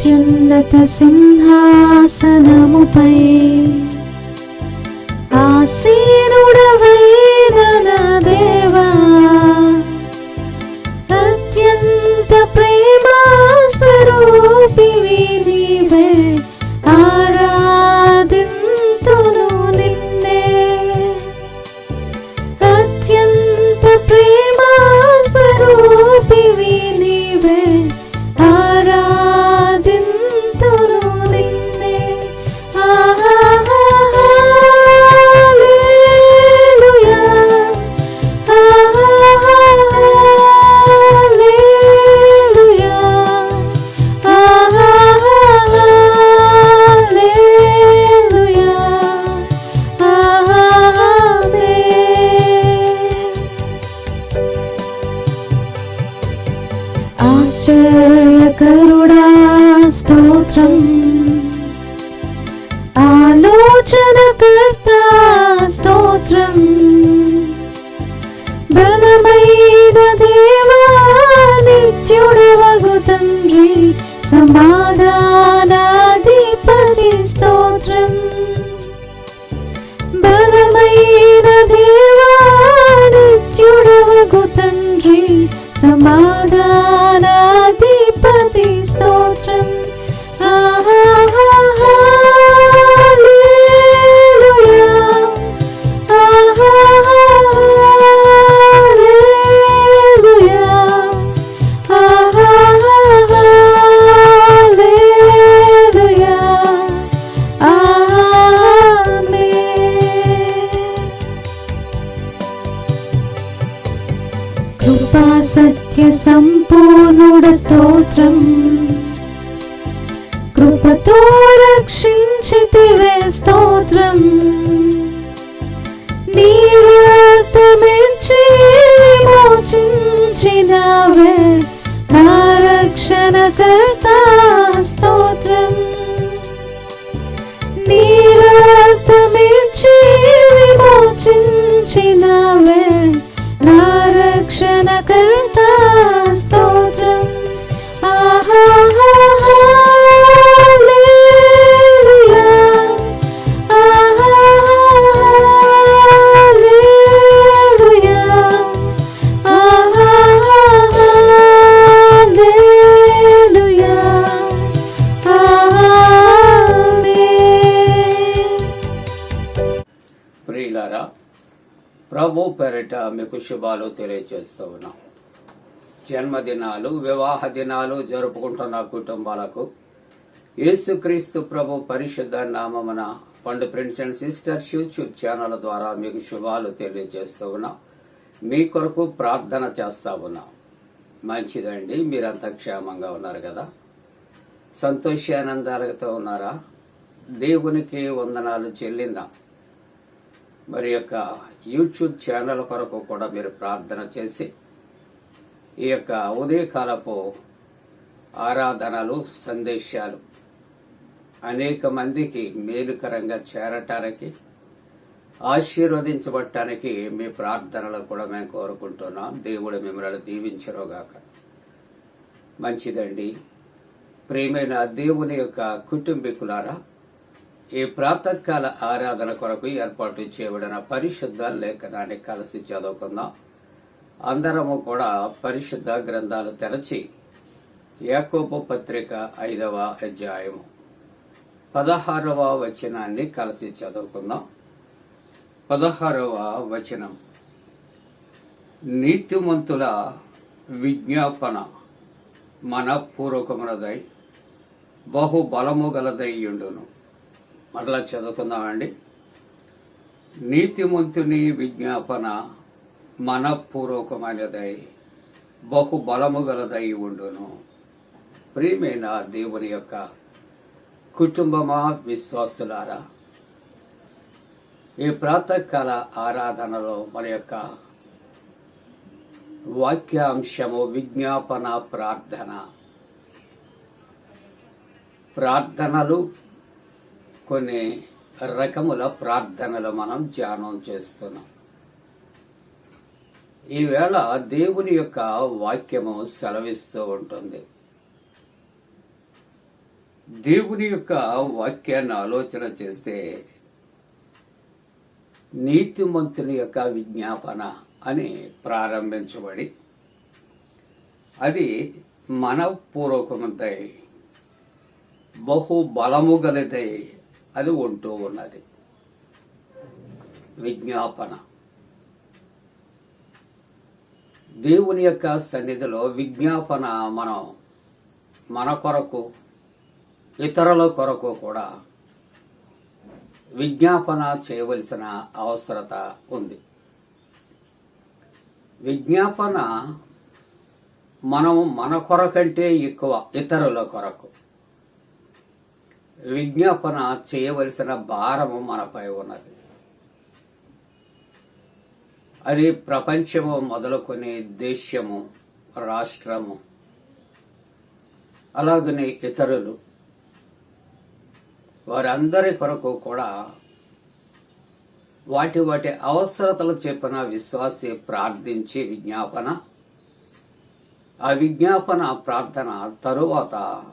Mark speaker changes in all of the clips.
Speaker 1: అత్యున్నత సింహాసనముపై ఆసీనుడవ స్తోత్రం ఆలోచనకర్త స్తోత్రం. బలమైన దేవా నిత్యుడవగు తండ్రి సమాధానాధిపతి స్తోత్రం. బలమైన దేవా నిత్యుడవగు తండ్రి సమా కృపతో రక్షించితివే స్తోత్రం. నీ రక్తమిచ్చి విమోచించినవే నా రక్షణకర్త స్తోత్రం. నీ రక్తమిచ్చి విమోచించినవే నా రక్షణకర్త స్తోత్రం.
Speaker 2: పేరిట మీకు శుభాలు తెలియజేస్తూ ఉన్నాం. జన్మదినాలు వివాహ దినాలు జరుపుకుంటున్న కుటుంబాలకు యేసుక్రీస్తు ప్రభు పరిశుద్ధ నామమున పండు friends and sisters YouTube channel ద్వారా మీకు శుభాలు తెలియజేస్తూ ఉన్నాం. మీ కొరకు ప్రార్థన చేస్తా ఉన్నాం. మంచిదండి మీరంతా క్షేమంగా ఉన్నారు కదా? సంతోషానందాలతో ఉన్నారా? దేవునికి వందనాలు చెల్లిందాం. మరి యొక్క యూట్యూబ్ ఛానల్ కొరకు కూడా మీరు ప్రార్థన చేసి ఈ యొక్క ఉదయకాలపు ఆరాధనలు సందేశాలు అనేక మందికి మేలుకరంగా చేరటానికి ఆశీర్వదించబడటానికి మీ ప్రార్థనలు కూడా మేము కోరుకుంటున్నాం. దేవుడు మిమ్మల్ని దీవించరోగాక మంచిదండి. ప్రేమైన దేవుని యొక్క కుటుంబీకులారా ఈ ప్రాతకాల ఆరాధన కొరకు ఏర్పాటు చేయబడిన పరిశుద్ధ లేఖనాన్ని కలిసి చదువుకుందాం. అందరము కూడా పరిశుద్ధ గ్రంథాలు తెరచి యాకోబు పత్రిక ఐదవ అధ్యాయము పదహారవ వచనాన్ని కలిసి చదువుకుందాం. పదహారవ వచనం. నీతిమంతుల విజ్ఞాపన మనపూర్వకమునదై బహుబలము గలదై ఉండును. మరలా చదువుకుందామండి. నీతిమంతుని విజ్ఞాపన మనపూర్వకమైనదై బహు బలము గలదై ఉండును. ప్రియమైన దేవుని యొక్క కుటుంబమా విశ్వాసులారా ఈ ప్రాతకాల ఆరాధనలో మన యొక్క వాక్యాంశము విజ్ఞాపన ప్రార్థన. ప్రార్థనలు కొన్ని రకముల ప్రార్థనలు మనం ధ్యానం చేస్తున్నాం. ఈవేళ దేవుని యొక్క వాక్యము సెలవిస్తూ ఉంటుంది. దేవుని యొక్క వాక్యాన్ని ఆలోచన చేస్తే నీతిమంతుని యొక్క విజ్ఞాపన అని ప్రారంభించబడి అది మనపూర్వకమంతై బహు బలము గలదై అది ఉంటూ ఉన్నది. విజ్ఞాపన. దేవుని యొక్క సన్నిధిలో విజ్ఞాపన మనం మన కొరకు ఇతరుల కొరకు కూడా విజ్ఞాపన చేయవలసిన అవసరత ఉంది. విజ్ఞాపన మనం మన కొరకంటే ఎక్కువ ఇతరుల కొరకు. విజ్ఞాపన చేయవలసిన భారము మనపై ఉన్నది. అది ప్రపంచము మొదలుకొని దేశము రాష్ట్రము అలాగనే ఇతరులు. వారందరి కొరకు కూడా వాటి వాటి అవసరతలు చెప్పిన విశ్వాసి ప్రార్థించి విజ్ఞాపన ఆ విజ్ఞాపన ప్రార్థన తరువాత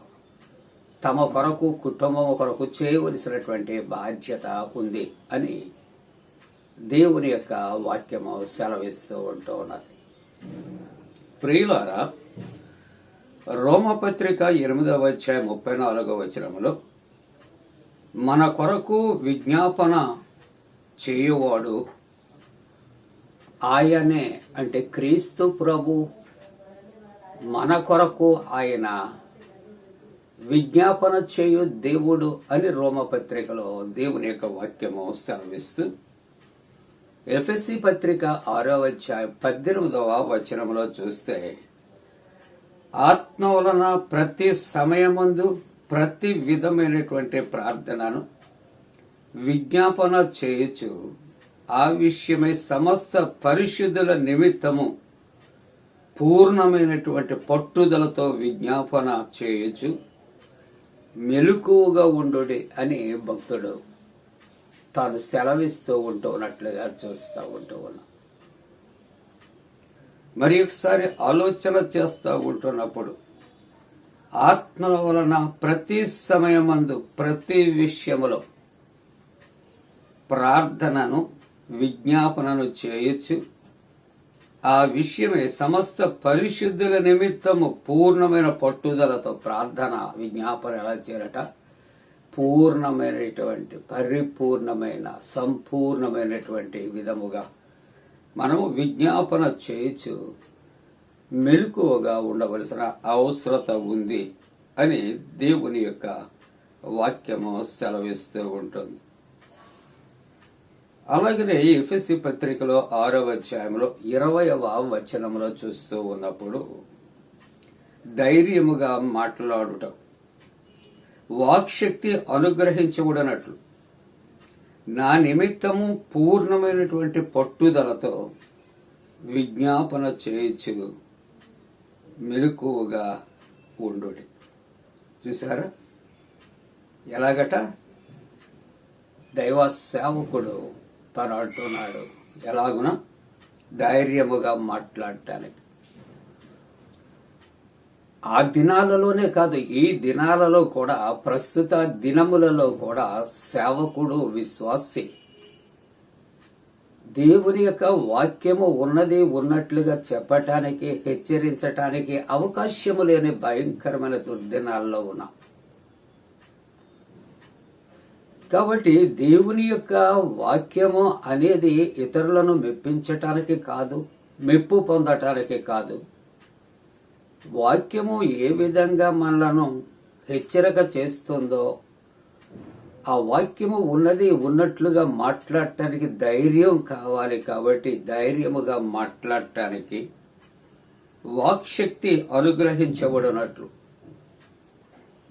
Speaker 2: తమ కొరకు కుటుంబం కొరకు చేయవలసినటువంటి బాధ్యత ఉంది అని దేవుని యొక్క వాక్యము సెలవిస్తూ ఉంటూ ఉన్నది. ప్రియులారా రోమపత్రిక ఎనిమిదవ అధ్యాయ ముప్పై నాలుగవ వచనంలో మన కొరకు విజ్ఞాపన చేయువాడు ఆయనే అంటే క్రీస్తు ప్రభు మన కొరకు ఆయన విజ్ఞాపన చేయు దేవుడు అని రోమపత్రికలో దేవుని యొక్క వాక్యము సెలవిస్తూ ఎఫ్ఎస్సి పత్రిక ఆరో అధ్యాయం పద్దెనిమిదవ వచనంలో చూస్తే ఆత్మ వలన ప్రతి సమయమందు ప్రతి విధమైనటువంటి ప్రార్థనను విజ్ఞాపన చేయొచ్చు ఆ విషయమై సమస్త పరిశుద్ధుల నిమిత్తము పూర్ణమైనటువంటి పట్టుదలతో విజ్ఞాపన చేయొచ్చు మెలకువగా ఉండుడి అని భక్తుడు తాను సెలవిస్తూ ఉంటూ ఉన్నట్లుగా చూస్తూ ఉంటూ ఉన్నా. మరి ఒకసారి ఆలోచన చేస్తూ ఉంటున్నప్పుడు ఆత్మల వలన ప్రతి సమయమందు ప్రతి విషయములో ప్రార్థనను విజ్ఞాపనను చేయొచ్చు. ఆ విషయమే సమస్త పరిశుద్ధుల నిమిత్తము పూర్ణమైన పట్టుదలతో ప్రార్థన విజ్ఞాపన ఎలా చేరట పూర్ణమైనటువంటి పరిపూర్ణమైన సంపూర్ణమైనటువంటి విధముగా మనము విజ్ఞాపన చేయొచ్చు. మెలకువగా ఉండవలసిన అవసరత ఉంది అని దేవుని యొక్క వాక్యము సెలవిస్తూ ఉంటుంది. అలాగనే ఎఫ్ఎస్సి పత్రికలో ఆరవ అధ్యాయంలో ఇరవయవ వచనంలో చూస్తూ ఉన్నప్పుడు ధైర్యముగా మాట్లాడుట వాక్శక్తి అనుగ్రహించబడినట్లు నా నిమిత్తము పూర్ణమైనటువంటి పట్టుదలతో విజ్ఞాపన చేయొచ్చు మెలకువగా ఉండు చూసారా ఎలాగట? దైవ సేవకుడు తను అంటున్నాడు. ఎలాగున? ధైర్యముగా మాట్లాడటానికి. ఆ దినాలలోనే కాదు ఈ దినాలలో కూడా ప్రస్తుత దినములలో కూడా సేవకుడు విశ్వాసి. దేవుని యొక్క వాక్యము ఉన్నది ఉన్నట్లుగా చెప్పటానికి హెచ్చరించటానికి అవకాశము లేని భయంకరమైన దుర్దినాల్లో ఉన్నాం. కాబట్టి దేవుని యొక్క వాక్యము అనేది ఇతరులను మెప్పించటానికి కాదు మెప్పు పొందటానికి కాదు. వాక్యము ఏ విధంగా మనలను హెచ్చరిక చేస్తుందో ఆ వాక్యము ఉన్నది ఉన్నట్లుగా మాట్లాడటానికి ధైర్యం కావాలి కాబట్టి ధైర్యముగా మాట్లాడటానికి వాక్శక్తి అనుగ్రహించబడినట్లు.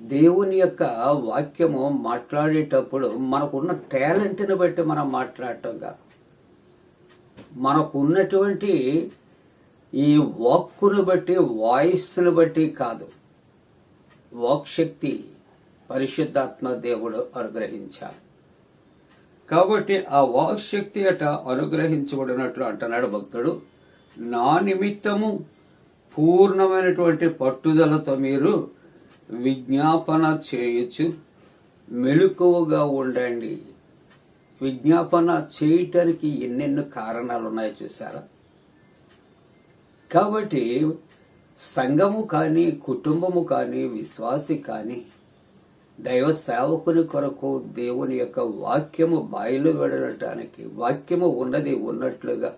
Speaker 2: దేవుని యొక్క వాక్యము మాట్లాడేటప్పుడు మనకున్న టాలెంట్ని బట్టి మనం మాట్లాడటం కాదు. మనకు ఉన్నటువంటి ఈ వాక్కును బట్టి వాయిస్ను బట్టి కాదు. వాక్ శక్తి పరిశుద్ధాత్మ దేవుడు అనుగ్రహించాలి. కాబట్టి ఆ వాక్ శక్తి అట అనుగ్రహించబడినట్లు అంటున్నాడు భక్తుడు. నా నిమిత్తము పూర్ణమైనటువంటి పట్టుదలతో మీరు విజ్ఞాపన చేయొచ్చు మెలకువగా ఉండండి. విజ్ఞాపన చేయటానికి ఎన్నెన్నో కారణాలు ఉన్నాయో చూసారా కాబట్టి సంఘము కానీ కుటుంబము కానీ విశ్వాసి కానీ దైవ సేవకుని కొరకు దేవుని యొక్క వాక్యము బాయిలు వెళ్ళటానికి వాక్యము ఉన్నది ఉన్నట్లుగా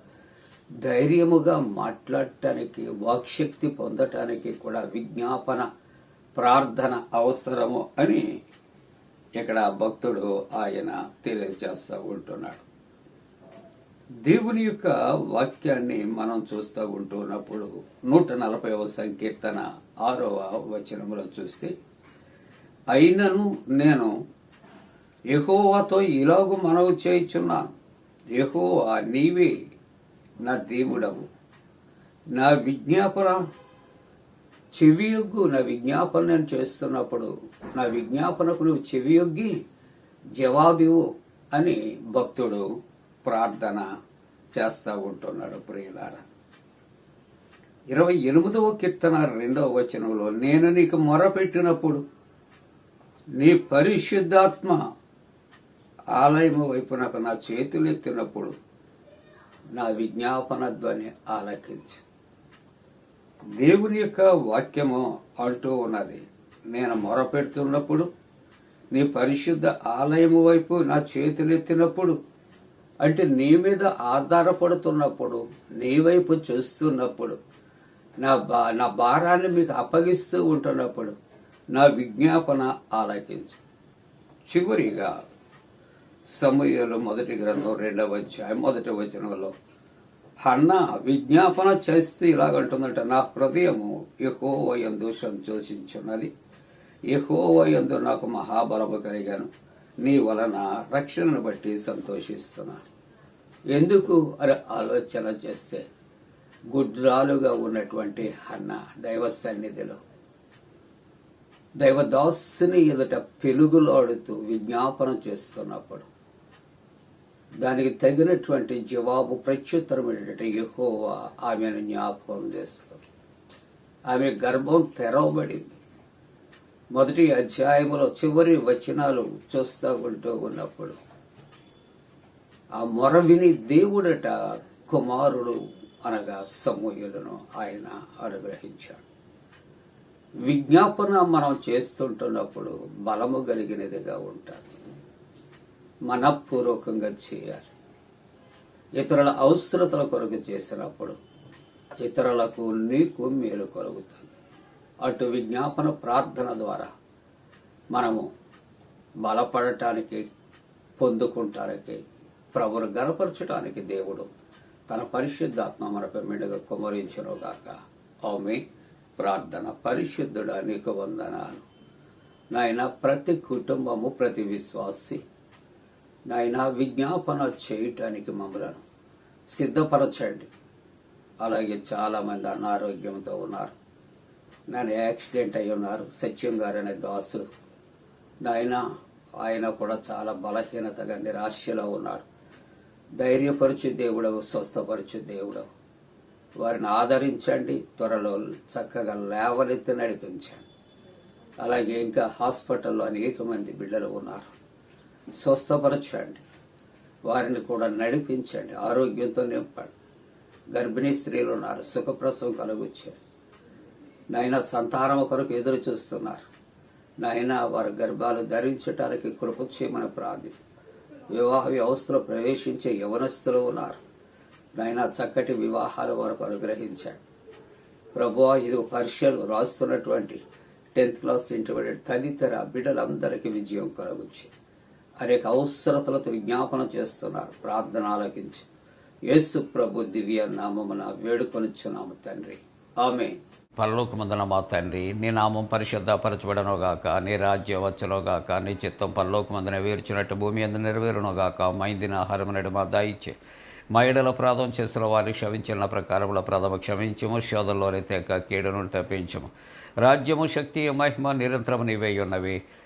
Speaker 2: ధైర్యముగా మాట్లాడటానికి వాక్శక్తి పొందటానికి కూడా విజ్ఞాపన ప్రార్థన అవసరము అని ఇక్కడ భక్తుడు ఆయన తెలియజేస్తూ ఉంటున్నాడు. దేవుని యొక్క వాక్యాన్ని మనం చూస్తూ ఉంటున్నప్పుడు నూట నలభైవ సంకీర్తన ఆరవ వచనంలో చూస్తే అయినను నేను ఎహోవాతో ఇలాగు మనవి చేయుచున్నాను. ఎహోవా నీవే నా దేవుడవు. నా విజ్ఞాపన చెవియొగ్గు నా విజ్ఞాపన నేను చేస్తున్నప్పుడు నా విజ్ఞాపనకు నువ్వు చెవియొగ్గి జవాబివు అని భక్తుడు ప్రార్థన చేస్తూ ఉంటున్నాడు ప్రియులారా. ఇరవై ఎనిమిదవ కీర్తన రెండవ వచనంలో నేను నీకు మొరపెట్టినప్పుడు నీ పరిశుద్ధాత్మ ఆలయము వైపు నాకు నా చేతులు ఎత్తినప్పుడు నా విజ్ఞాపన ధ్వని ఆలకించు. దేవుని యొక్క వాక్యము అంటూ ఉన్నది. నేను మొరపెడుతున్నప్పుడు నీ పరిశుద్ధ ఆలయము వైపు నా చేతులెత్తినప్పుడు అంటే నీ మీద ఆధారపడుతున్నప్పుడు నీ వైపు చూస్తున్నప్పుడు నా బా నా భారాన్ని మీకు అప్పగిస్తూ ఉంటున్నప్పుడు నా విజ్ఞాపన ఆలకించు. చివరిగా సమయంలో మొదటి గ్రంథం రెండవ అధ్యాయం మొదటి వచనంలో అన్న విజ్ఞాపన చేస్తూ ఇలాగంటుందంట నా హృదయము ఎహోవ ఎందు సంతోషించున్నది. ఎహోవ ఎందు నాకు మహాబలము కలిగాను. నీ వలన రక్షణను బట్టి సంతోషిస్తున్నా. ఎందుకు? అని ఆలోచన చేస్తే గుడ్రాలుగా ఉన్నటువంటి అన్న దైవ సన్నిధిలో దైవదాసుని ఎదుట పెలుగులాడుతూ విజ్ఞాపన చేస్తున్నప్పుడు దానికి తగినటువంటి జవాబు ప్రత్యుత్తరం ఏంటంటే యెహోవా ఆమెను జ్ఞాపకం చేస్తుంది ఆమె గర్భం తెరవబడింది. మొదటి అధ్యాయములో చివరి వచనాలు చూస్తూ ఉంటూ ఉన్నప్పుడు ఆ మొర విని దేవుడట కుమారుడు అనగా సమూహులను ఆయన అనుగ్రహించాడు. విజ్ఞాపన మనం చేస్తుంటున్నప్పుడు బలము కలిగినదిగా ఉంటుంది. మనపూర్వకంగా చేయాలి. ఇతరుల అవసరతల కొరకు చేసినప్పుడు ఇతరులకు నీకు మేలు కలుగుతుంది. అటు విజ్ఞాపన ప్రార్థన ద్వారా మనము బలపడటానికి పొందుకుంటానికి ప్రభును గనపరచడానికి దేవుడు తన పరిశుద్ధాత్మ మనపై మెండుగా కుమరించునుగాక. ఆమె ప్రార్థన పరిశుద్ధుడా నీకు వందనాలు. నాయన ప్రతి కుటుంబము ప్రతి విశ్వాసి నాయన విజ్ఞాపన చేయటానికి మమ్మలను సిద్ధపరచండి. అలాగే చాలామంది అనారోగ్యంతో ఉన్నారు. నేను యాక్సిడెంట్ అయి ఉన్నారు. సత్యం గారు అనే దాసుడు నాయన ఆయన కూడా చాలా బలహీనతగా నిరాశలో ఉన్నాడు ధైర్యపరచు దేవుడవు స్వస్థపరచు దేవుడవు. వారిని ఆదరించండి. త్వరలో చక్కగా లేవనెత్తి నడిపించండి. అలాగే ఇంకా హాస్పిటల్లో అనేక మంది బిడ్డలు ఉన్నారు. స్వస్థపరచండి. వారిని కూడా నడిపించండి. ఆరోగ్యంతో నింపండి. గర్భిణీ స్త్రీలు ఉన్నారు. సుఖప్రసవం కలుగుచ్చారు నాయన సంతానం కొరకు ఎదురు చూస్తున్నారు. నాయన వారి గర్భాలు ధరించటానికి కృప ప్రార్థిస్తారు. వివాహ వ్యవస్థలో ప్రవేశించే యవనస్తులు ఉన్నారు. నాయన చక్కటి వివాహాల వరకు అనుగ్రహించాడు. ప్రభు ఇది పరీక్షలు రాస్తున్నటువంటి టెన్త్ క్లాస్ ఇంటర్మీడియట్ తదితర బిడ్డలందరికీ విజయం కలుగుచ్చింది. అనేక అవసరతలతో విజ్ఞాపన చేస్తున్నారు. ప్రార్థన ఆలకించి. యేసు ప్రభు దివ్య నామమున వేడుకొనిచ్చున్నాము తండ్రి. ఆమె పరలోకమందున మా తండ్రి నీ నామం పరిశుద్ధపరచబడనుగాక నీ రాజ్యం వచ్చునుగాక నీ చిత్తం పరలోకమందున వేర్చినట్టు భూమి అందు నెరవేరునుగాక మైందిన ఆహారం నడు మా దాయిచ్చే. మా ఎడల ప్రాధం చేసిన వారికి క్షమించిన ప్రకారముల ప్రథమ క్షమించము శోధంలోనే తెక్క కీడును తప్పించము. రాజ్యము శక్తి మహిమ నిరంతరం నీవే ఉన్నవి.